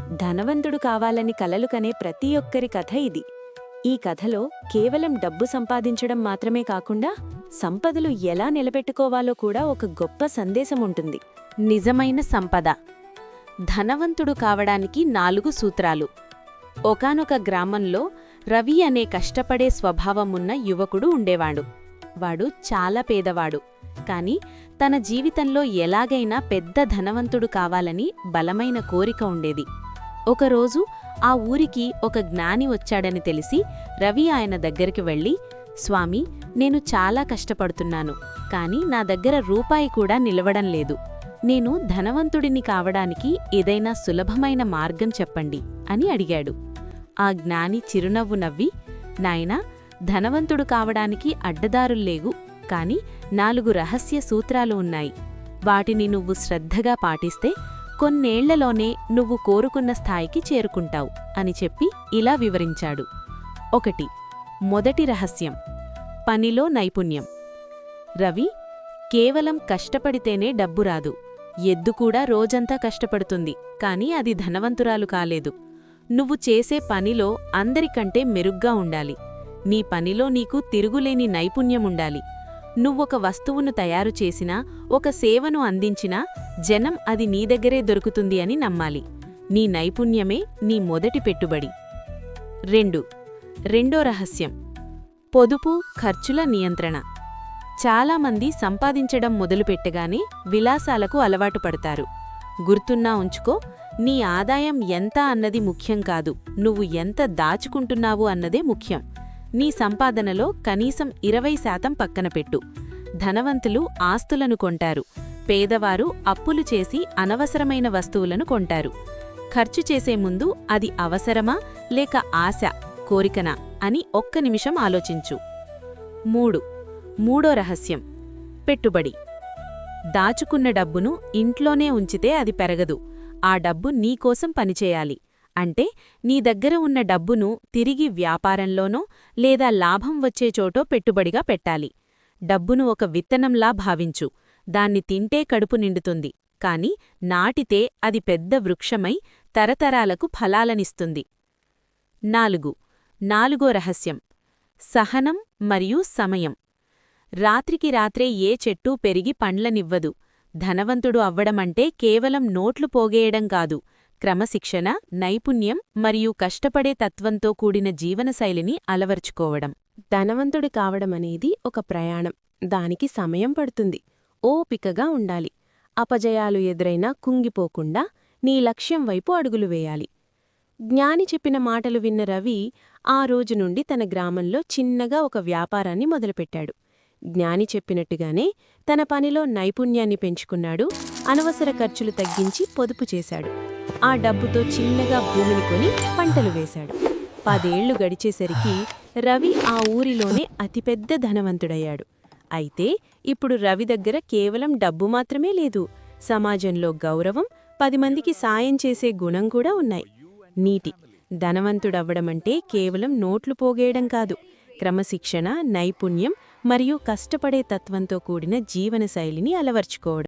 ధనవంతుడు కావాలని కలలు కనే ప్రతి ఒక్కరి కథ ఇది. ఈ కథలో కేవలం డబ్బు సంపాదించడం మాత్రమే కాకుండా సంపదలు ఎలా నిలబెట్టుకోవాలో కూడా ఒక గొప్ప సందేశం ఉంటుంది. నిజమైన సంపద. ధనవంతుడు కావడానికి నాలుగు సూత్రాలు. ఒకానొక గ్రామంలో రవి అనే కష్టపడే స్వభావమున్న యువకుడు ఉండేవాడు. వాడు చాలా పేదవాడు. కాని తన జీవితంలో ఎలాగైనా పెద్ద ధనవంతుడు కావాలని బలమైన కోరిక ఉండేది. ఒకరోజు ఆ ఊరికి ఒక జ్ఞాని వచ్చాడని తెలిసి రవి ఆయన దగ్గరికి వెళ్ళి స్వామి నేను చాలా కష్టపడుతున్నాను కాని నా దగ్గర రూపాయి కూడా నిలవడం లేదు. నేను ధనవంతుడిని కావడానికి ఏదైనా సులభమైన మార్గం చెప్పండి అని అడిగాడు. ఆ జ్ఞాని చిరునవ్వు నవ్వి నాయనా ధనవంతుడు కావడానికి అడ్డదారుల్లేగు కాని నాలుగు రహస్య సూత్రాలు ఉన్నాయి. వాటిని నువ్వు శ్రద్ధగా పాటిస్తే కొన్నేళ్ళలోనే నువ్వు కోరుకున్న స్థాయికి చేరుకుంటావు అని చెప్పి ఇలా వివరించాడు. ఒకటి మొదటి రహస్యం పనిలో నైపుణ్యం. రవి కేవలం కష్టపడితేనే డబ్బు రాదు. ఎద్దు కూడా రోజంతా కష్టపడుతుంది కాని అది ధనవంతురాలు కాలేదు. నువ్వు చేసే పనిలో అందరికంటే మెరుగ్గా ఉండాలి. నీ పనిలో నీకు తిరుగులేని నైపుణ్యముండాలి నువ్వొక వస్తువును తయారు చేసినా ఒక సేవను అందించినా జనం అది నీ దగ్గరే దొరుకుతుంది అని నమ్మాలి. నీ నైపుణ్యమే నీ మొదటి పెట్టుబడి. రెండు. రెండో రహస్యం. పొదుపు ఖర్చుల నియంత్రణ. చాలామంది సంపాదించడం మొదలుపెట్టగానే విలాసాలకు అలవాటు పడతారు. గుర్తున్నా ఉంచుకో నీ ఆదాయం ఎంత అన్నది ముఖ్యం కాదు. నువ్వు ఎంత దాచుకుంటున్నావు అన్నదే ముఖ్యం. నీ సంపాదనలో కనీసం ఇరవై శాతం పక్కన పెట్టు. ధనవంతులు ఆస్తులను కొంటారు. పేదవారు అప్పులు చేసి అనవసరమైన వస్తువులను కొంటారు. ఖర్చు చేసే ముందు అది అవసరమా లేక ఆశ కోరికనా అని ఒక్క నిమిషం ఆలోచించు. మూడు. మూడో రహస్యం. పెట్టుబడి. దాచుకున్న డబ్బును ఇంట్లోనే ఉంచితే అది పెరగదు. ఆ డబ్బు నీకోసం పనిచేయాలి. అంటే నీ దగ్గర ఉన్న డబ్బును తిరిగి వ్యాపారంలోనో లేదా లాభం వచ్చే చోటో పెట్టుబడిగా పెట్టాలి. డబ్బును ఒక విత్తనంలా భావించు. దాన్ని తింటే కడుపు నిండుతుంది. కాని నాటితే అది పెద్ద వృక్షమై తరతరాలకు ఫలాలనిస్తుంది. నాలుగు. నాలుగో రహస్యం. సహనం మరియు సమయం. రాత్రికి రాత్రే ఏ చెట్టూ పెరిగి పండ్లనివ్వదు. ధనవంతుడు అవ్వడమంటే కేవలం నోట్లు పోగేయడం కాదు. క్రమశిక్షణ నైపుణ్యం మరియు కష్టపడే తత్వంతో కూడిన జీవనశైలిని అలవర్చుకోవడం. ధనవంతుడి కావడమనేది ఒక ప్రయాణం. దానికి సమయం పడుతుంది. ఓపికగా ఉండాలి. అపజయాలు ఎదురైనా కుంగిపోకుండా నీ లక్ష్యం వైపు అడుగులు వేయాలి. జ్ఞాని చెప్పిన మాటలు విన్న రవి ఆ రోజు నుండి తన గ్రామంలో చిన్నగా ఒక వ్యాపారాన్ని మొదలుపెట్టాడు. జ్ఞాని చెప్పినట్టుగానే తన పనిలో నైపుణ్యాన్ని పెంచుకున్నాడు. అనవసర ఖర్చులు తగ్గించి పొదుపు చేశాడు. ఆ డబ్బుతో చిన్నగా భూమిని కొని పంటలు వేశాడు. పదేళ్ళు గడిచేసరికి రవి ఆ ఊరిలోనే అతిపెద్ద ధనవంతుడయ్యాడు. అయితే ఇప్పుడు రవి దగ్గర కేవలం డబ్బు మాత్రమే లేదు. సమాజంలో గౌరవం పది మందికి సాయం చేసే గుణం కూడా ఉన్నాయి. నీటి ధనవంతుడవ్వడమంటే కేవలం నోట్లు పోగేయడం కాదు. క్రమశిక్షణ నైపుణ్యం మరియు కష్టపడే తత్వంతో కూడిన జీవనశైలిని అలవర్చుకోవడం.